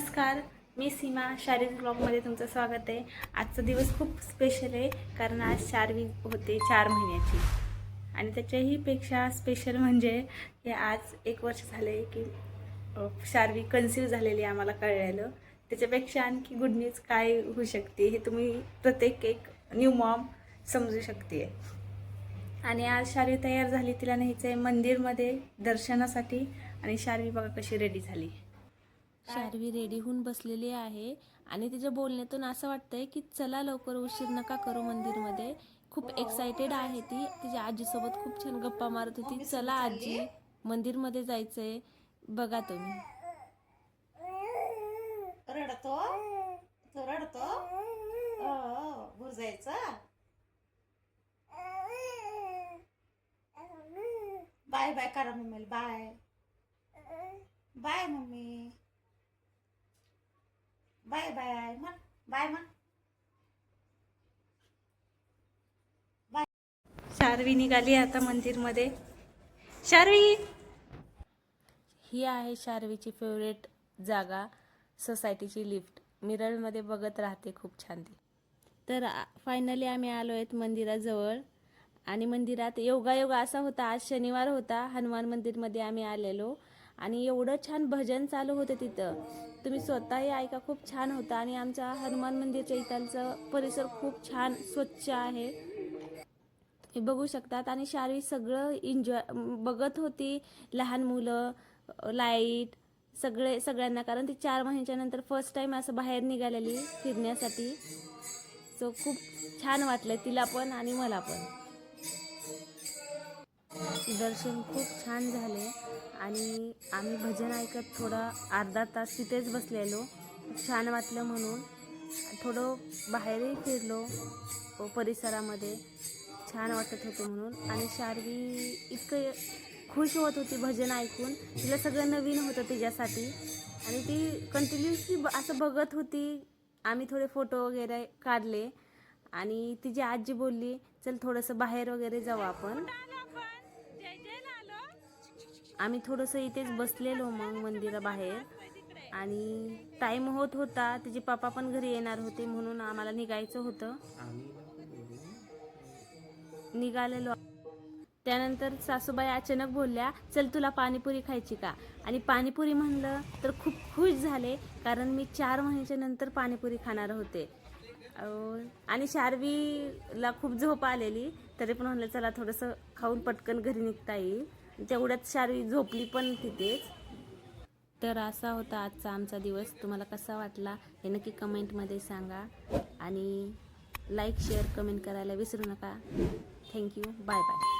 नमस्कार मी सीमा. शारीरिक ब्लॉगमध्ये तुमचं स्वागत आहे. आजचा दिवस खूप स्पेशल आहे कारण आज शारवी होते चार महिन्याची. आणि त्याच्याही पेक्षा स्पेशल म्हणजे हे आज एक वर्ष झाले की शारवी कन्सिव्ह झालेली आहे आम्हाला कळलेलं. त्याच्यापेक्षा आणखी गुड न्यूज काय होऊ शकते हे तुम्ही प्रत्येक एक न्यू मॉम समजू शकते आणि आज शारवी तयार झाली तिला न्यायचं आहे मंदिरमध्ये दर्शनासाठी. आणि शारवी बघा कशी रेडी झाली. शार्वी रेडी होऊन बसलेली आहे. आणि तिच्या बोलण्यातून असं वाटतंय की चला लवकर उशीर नका करू मंदिरमध्ये. खूप एक्साइटेड आहे ती. तिच्या आजीसोबत खूप छान गप्पा मारत होती. चला आजी मंदिरमध्ये जायचंय. बघा तुम्ही. रडतो? तो रडतो? हो बाय बाय करा mummy bye. Bye mummy. Bye bye म्हण बाय म्हण शारवी निघाली आता मंदिरमध्ये. शारवी! ही आहे शार्वीची फेवरेट जागा सोसायटीची लिफ्ट मिररमध्ये बघत राहते खूप छान ती. तर फायनली आम्ही आलो आहेत मंदिराजवळ. आणि मंदिरात योगा योगा असा होता आज शनिवार होता हनुमान मंदिरमध्ये आम्ही आलेलो. आणि एवढं छान भजन चालू होतं तिथं. तुम्ही स्वतःही ऐका खूप छान होतं. आणि आमच्या हनुमान मंदिरच्या इथालचं परिसर खूप छान स्वच्छ आहे. हे बघू शकतात. आणि शार्वी सगळं एन्जॉय बघत होती लहान मुलं लाइट सगळे सगळ्यांना. कारण ती चार महिन्याच्या नंतर फर्स्ट टाईम असं बाहेर निघालेली फिरण्यासाठी. सो खूप छान वाटलं तिला पण आणि मला पण. दर्शन खूप छान झाले आणि आम्ही भजन ऐकत थोडं अर्धा तास तिथेच बसलेलो. छान वाटलं म्हणून. थोडं बाहेरही फिरलो परिसरामध्ये. छान वाटत होतं म्हणून. आणि शार्वी इतकं खुश होत होती भजन ऐकून. तिला सगळं नवीन होतं तिच्यासाठी. आणि ती कंटिन्युअसली असं बघत होती. आम्ही थोडे फोटो वगैरे काढले. आणि तिची आजी बोलली चल थोडंसं बाहेर वगैरे जाऊ आपण. आम्ही थोडंसं इथेच बसलेलो मग मंदिराबाहेर. आणि टाईम होत होता तिचे पापा पण घरी येणार होते म्हणून आम्हाला निघायचं होतं. निघालेलो. त्यानंतर सासूबाई अचानक बोलल्या चल तुला पाणीपुरी खायची का? आणि पाणीपुरी म्हणलं तर खूप खुश झाले कारण मी चार महिन्याच्या नंतर पाणीपुरी खाणार होते. आणि शार्वीला खूप झोप आलेली तरी पण म्हणलं चला थोडंसं खाऊन पटकन घरी निघता येईल. तेवढ्यात शारवी झोपली पण तिथेच. तर असा होता आजचा आमचा दिवस. तुम्हाला कसा वाटला हे नक्की कमेंटमध्ये सांगा. आणि लाईक शेअर कमेंट करायला विसरू नका. Thank you bye bye